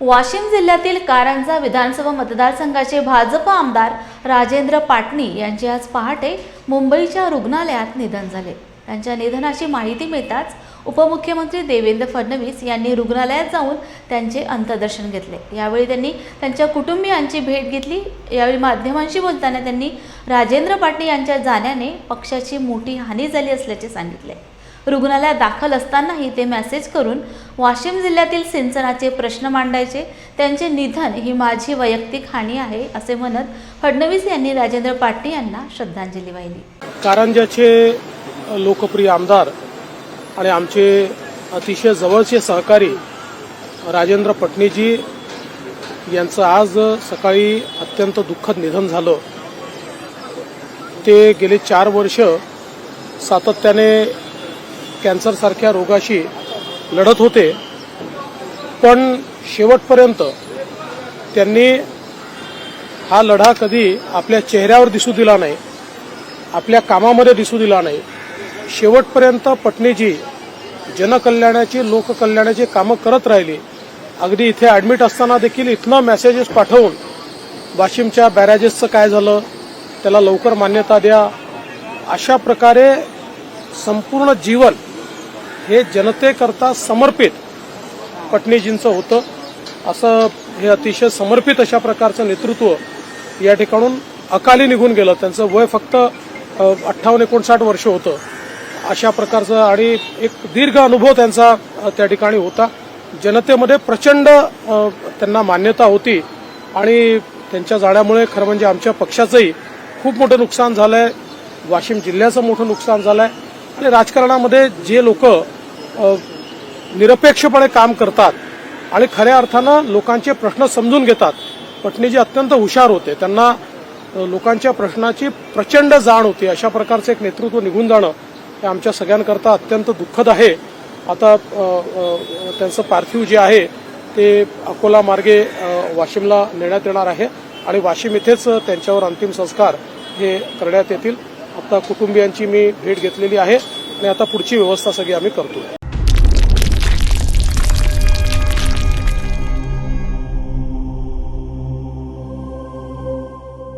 वाशिम जिल्ह्यातील कारंजा विधानसभा मतदारसंघाचे भाजप आमदार राजेंद्र पाटणी यांचे आज पहाटे मुंबईच्या रुग्णालयात निधन झाले. त्यांच्या निधनाची माहिती मिळताच उपमुख्यमंत्री देवेंद्र फडणवीस यांनी रुग्णालयात जाऊन त्यांचे अंत्यदर्शन घेतले. यावेळी त्यांनी त्यांच्या कुटुंबियांची भेट घेतली. यावेळी माध्यमांशी बोलताना त्यांनी राजेंद्र पाटणी यांच्या जाण्याने पक्षाची मोठी हानी झाली असल्याचे सांगितले. रुग्णालयात दाखल असतानाही ते मेसेज करून वाशिम जिल्ह्यातील सिंचनाचे प्रश्न मांडायचे. त्यांचे निधन ही माझी वैयक्तिक हानी आहे असे म्हणत फडणवीस यांनी राजेंद्र पाटणी यांना श्रद्धांजली वाहिली. कारंजाचे लोकप्रिय आमदार आणि आमचे अतिशय जवळचे सहकारी राजेंद्र पटणीजी यांचं आज सकाळी अत्यंत दुःखद निधन झालं. ते गेले चार वर्ष सातत्याने कॅन्सरसारख्या रोगाशी लढत होते. पण शेवटपर्यंत त्यांनी हा लढा कधी आपल्या चेहऱ्यावर दिसू दिला नाही आपल्या कामामध्ये दिसू दिला नाही. शेवटपर्यंत पटणेजी जनकल्याणाची लोककल्याणाची कामं करत राहिली. अगदी इथे ॲडमिट असताना देखील इथनं मेसेजेस पाठवून वाशिमच्या बॅरेजेसचं काय झालं त्याला लवकर मान्यता द्या. अशा प्रकारे संपूर्ण जीवन हे जनतेकरता समर्पित पटनीजींचं होतं. असं हे अतिशय समर्पित अशा प्रकारचं नेतृत्व या ठिकाणून अकाली निघून गेलं. त्यांचं वय फक्त अठ्ठावन्न एकोणसाठ वर्ष होतं. अशा प्रकारचं आणि एक दीर्घ अनुभव त्यांचा त्या ठिकाणी होता. जनतेमध्ये प्रचंड त्यांना मान्यता होती आणि त्यांच्या जाण्यामुळे खरं म्हणजे आमच्या पक्षाचंही खूप मोठं नुकसान झालंय. वाशिम जिल्ह्याचं मोठं नुकसान झालंय. आणि राजकारणामध्ये जे लोक निरपेक्षपणे काम करतात आणि खऱ्या अर्थानं लोकांचे प्रश्न समजून घेतात. पटणीजी अत्यंत हुशार होते. त्यांना लोकांच्या प्रश्नाची प्रचंड जाण होती. अशा प्रकारचं एक नेतृत्व निघून जाणं हे आमच्या सगळ्यांकरता अत्यंत दुःखद आहे. आता त्यांचं पार्थिव जे आहे ते अकोला मार्गे वाशिमला नेण्यात येणार आहे आणि वाशिम इथेच त्यांच्यावर अंतिम संस्कार हे करण्यात येतील. आता कुटुंबियांची मी भेट घेतलेली आहे आणि आता पुढची व्यवस्था सगळी आम्ही करतो